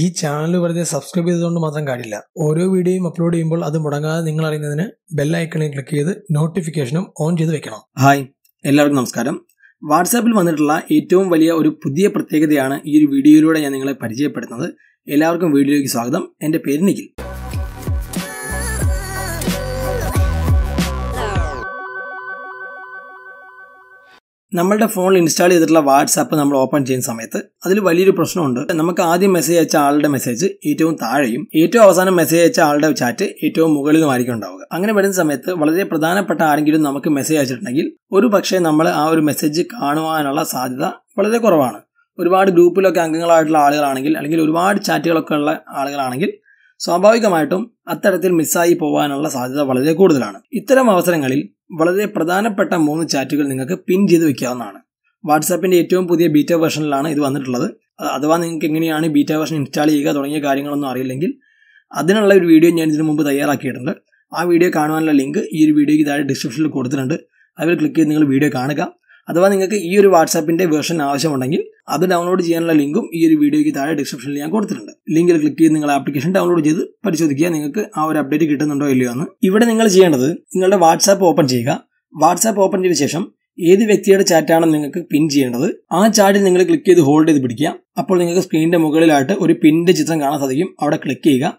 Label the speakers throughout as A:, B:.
A: ഈ ചാനൽ വെറുതെ സബ്സ്ക്രൈബ് ചെയ്തുകൊണ്ട് മാത്രം കാര്യമില്ല. ഓരോ വീഡിയോയും അപ്ലോഡ് ചെയ്യുമ്പോൾ അത് മുടങ്ങാതെ നിങ്ങൾ അറിയുന്നതിന് ബെൽ ഐക്കണിൽ ക്ലിക്ക് ചെയ്ത് നോട്ടിഫിക്കേഷനും ഓൺ ചെയ്ത് വെക്കണം.
B: ഹായ് എല്ലാവർക്കും നമസ്കാരം. വാട്സാപ്പിൽ വന്നിട്ടുള്ള ഏറ്റവും വലിയ ഒരു പുതിയ പ്രത്യേകതയാണ് ഈ ഒരു വീഡിയോയിലൂടെ ഞാൻ നിങ്ങളെ പരിചയപ്പെടുത്തുന്നത്. എല്ലാവർക്കും വീഡിയോയ്ക്ക് സ്വാഗതം. എന്റെ പേര് നിഖിൽ. നമ്മളുടെ ഫോണിൽ ഇൻസ്റ്റാൾ ചെയ്തിട്ടുള്ള വാട്സാപ്പ് നമ്മൾ ഓപ്പൺ ചെയ്യുന്ന സമയത്ത് അതിൽ വലിയൊരു പ്രശ്നമുണ്ട്. നമുക്ക് ആദ്യം മെസ്സേജ് അയച്ച ആളുടെ മെസ്സേജ് ഏറ്റവും താഴെയും ഏറ്റവും അവസാനം മെസ്സേജ് അയച്ച ആളുടെ ചാറ്റ് ഏറ്റവും മുകളിലുമായിരിക്കും ഉണ്ടാവുക. അങ്ങനെ വരുന്ന സമയത്ത് വളരെ പ്രധാനപ്പെട്ട ആരെങ്കിലും നമുക്ക് മെസ്സേജ് അയച്ചിട്ടുണ്ടെങ്കിൽ ഒരു പക്ഷേ നമ്മൾ ആ ഒരു മെസ്സേജ് കാണുവാനുള്ള സാധ്യത വളരെ കുറവാണ്. ഒരുപാട് ഗ്രൂപ്പിലൊക്കെ അംഗങ്ങളായിട്ടുള്ള ആളുകളാണെങ്കിൽ അല്ലെങ്കിൽ ഒരുപാട് ചാറ്റുകളൊക്കെ ഉള്ള ആളുകളാണെങ്കിൽ സ്വാഭാവികമായിട്ടും അത്തരത്തിൽ മിസ്സായി പോകാനുള്ള സാധ്യത വളരെ കൂടുതലാണ്. ഇത്തരം അവസരങ്ങളിൽ വളരെ പ്രധാനപ്പെട്ട മൂന്ന് ചാറ്റുകൾ നിങ്ങൾക്ക് പിൻ ചെയ്ത് വെക്കാവുന്നതാണ്. വാട്സാപ്പിന്റെ ഏറ്റവും പുതിയ ബീറ്റ വേർഷനിലാണ് ഇത് വന്നിട്ടുള്ളത്. അഥവാ നിങ്ങൾക്ക് എങ്ങനെയാണ് ബീറ്റ വേർഷൻ ഇൻസ്റ്റാൾ ചെയ്യുക തുടങ്ങിയ കാര്യങ്ങളൊന്നും അറിയില്ലെങ്കിൽ അതിനുള്ള ഒരു വീഡിയോ ഞാൻ ഇതിനു മുമ്പ് തയ്യാറാക്കിയിട്ടുണ്ട്. ആ വീഡിയോ കാണുവാനുള്ള ലിങ്ക് ഈ ഒരു വീഡിയോയ്ക്ക് താഴെ ഡിസ്ക്രിപ്ഷനിൽ കൊടുത്തിട്ടുണ്ട്. അതിൽ ക്ലിക്ക് ചെയ്ത് നിങ്ങൾ വീഡിയോ കാണുക. അഥവാ നിങ്ങൾക്ക് ഈ ഒരു വാട്സാപ്പിന്റെ വേർഷൻ ആവശ്യമുണ്ടെങ്കിൽ അത് ഡൗൺലോഡ് ചെയ്യാനുള്ള ലിങ്കും ഈ ഒരു വീഡിയോയ്ക്ക് താഴെ ഡിസ്ക്രിപ്ഷനിൽ ഞാൻ കൊടുത്തിട്ടുണ്ട്. ലിങ്കിൽ ക്ലിക്ക് ചെയ്ത് നിങ്ങൾ ആപ്ലിക്കേഷൻ ഡൗൺലോഡ് ചെയ്ത് പരിശോധിക്കുക. നിങ്ങൾക്ക് ആ ഒരു അപ്ഡേറ്റ് കിട്ടുന്നുണ്ടോ ഇല്ലയോ എന്ന്. ഇവിടെ നിങ്ങൾ ചെയ്യേണ്ടത് നിങ്ങളുടെ വാട്സാപ്പ് ഓപ്പൺ ചെയ്യുക. വാട്സാപ്പ് ഓപ്പൺ ചെയ്ത ശേഷം ഏത് വ്യക്തിയുടെ ചാറ്റാണ് നിങ്ങൾക്ക് പിൻ ചെയ്യേണ്ടത്. ആ ചാറ്റിൽ നിങ്ങൾ ക്ലിക്ക് ചെയ്ത് ഹോൾഡ് ചെയ്ത് പിടിക്കുക. അപ്പോൾ നിങ്ങൾക്ക് സ്ക്രീനിന്റെ മുകളിലായിട്ട് ഒരു പിന്നിന്റെ ചിത്രം കാണാൻ സാധിക്കും. അവിടെ ക്ലിക്ക് ചെയ്യുക.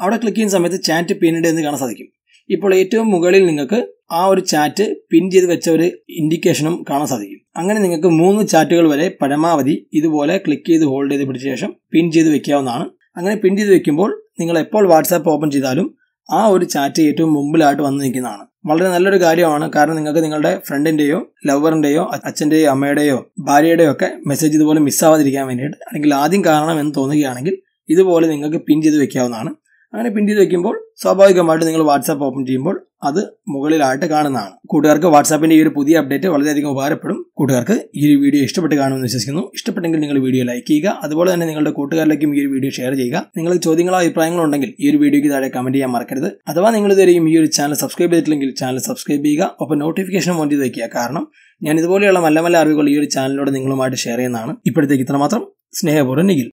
B: അവിടെ ക്ലിക്ക് ചെയ്യുന്ന സമയത്ത് ചാറ്റ് പിന്നീട് എന്ന് കാണാൻ സാധിക്കും. ഇപ്പോൾ ഏറ്റവും മുകളിൽ നിങ്ങൾക്ക് ആ ഒരു ചാറ്റ് പിൻ ചെയ്ത് വെച്ച ഒരു ഇൻഡിക്കേഷനും കാണാൻ സാധിക്കും. അങ്ങനെ നിങ്ങൾക്ക് മൂന്ന് ചാറ്റുകൾ വരെ പരമാവധി ഇതുപോലെ ക്ലിക്ക് ചെയ്ത് ഹോൾഡ് ചെയ്ത് പിടിച്ച ശേഷം പിൻ ചെയ്ത് വെക്കാവുന്നതാണ്. അങ്ങനെ പിൻ ചെയ്ത് വെക്കുമ്പോൾ നിങ്ങൾ എപ്പോൾ വാട്സാപ്പ് ഓപ്പൺ ചെയ്താലും ആ ഒരു ചാറ്റ് ഏറ്റവും മുമ്പിലായിട്ട് വന്ന് നിൽക്കുന്നതാണ്. വളരെ നല്ലൊരു കാര്യമാണ്. കാരണം നിങ്ങൾക്ക് നിങ്ങളുടെ ഫ്രണ്ടിന്റെയോ ലവറിന്റെയോ അച്ഛന്റെയോ അമ്മയുടെയോ ഭാര്യയുടെയോ ഒക്കെ മെസ്സേജ് ഇതുപോലെ മിസ്സാവാതിരിക്കാൻ വേണ്ടിയിട്ട് അല്ലെങ്കിൽ ആദ്യം കാണണം എന്ന് തോന്നുകയാണെങ്കിൽ ഇതുപോലെ നിങ്ങൾക്ക് പിൻ ചെയ്ത് വെക്കാവുന്നതാണ്. അങ്ങനെ പിൻ ചെയ്ത് വെക്കുമ്പോൾ സ്വാഭാവികമായിട്ട് നിങ്ങൾ വാട്സാപ്പ് ഓപ്പൺ ചെയ്യുമ്പോൾ അത് മുകളിലായിട്ട് കാണുന്നതാണ്. കൂട്ടുകാർക്ക് വാട്സാപ്പിന്റെ ഈ ഒരു പുതിയ അപ്ഡേറ്റ് വളരെയധികം ഉപകാരപ്പെടും. കൂട്ടുകാർക്ക് ഈ ഒരു വീഡിയോ ഇഷ്ടപ്പെട്ട് കാണുമെന്ന് വിശ്വസിക്കുന്നു. ഇഷ്ടപ്പെട്ടെങ്കിൽ നിങ്ങൾ വീഡിയോ ലൈക്ക് ചെയ്യുക. അതുപോലെ തന്നെ നിങ്ങളുടെ കൂട്ടുകാരിലേക്കും ഈ ഒരു വീഡിയോ ഷെയർ ചെയ്യുക. നിങ്ങൾക്ക് ചോദ്യങ്ങളോ അഭിപ്രായങ്ങളോ ഉണ്ടെങ്കിൽ ഈ ഒരു വീഡിയോയ്ക്ക് താഴെ കമന്റ് ചെയ്യാൻ മറക്കരുത്. അഥവാ നിങ്ങൾ ഇതുവരെയും ഈ ഒരു ചാനൽ സബ്സ്ക്രൈബ് ചെയ്തിട്ടില്ലെങ്കിൽ ചാനൽ സബ്സ്ക്രൈബ് ചെയ്യുക. ഒപ്പം നോട്ടിഫിക്കേഷൻ ഓൺ ചെയ്ത് വയ്ക്കുക കാരണം ഞാൻ ഇതുപോലെയുള്ള നല്ല നല്ല അറിവുകൾ ഈ ഒരു ചാനലിലൂടെ നിങ്ങളുമായിട്ട് ഷെയർ ചെയ്യുന്നതാണ്. ഇപ്പോഴത്തേക്ക് ഇത്രമാത്രം. സ്നേഹപൂർവം നിഖിൽ.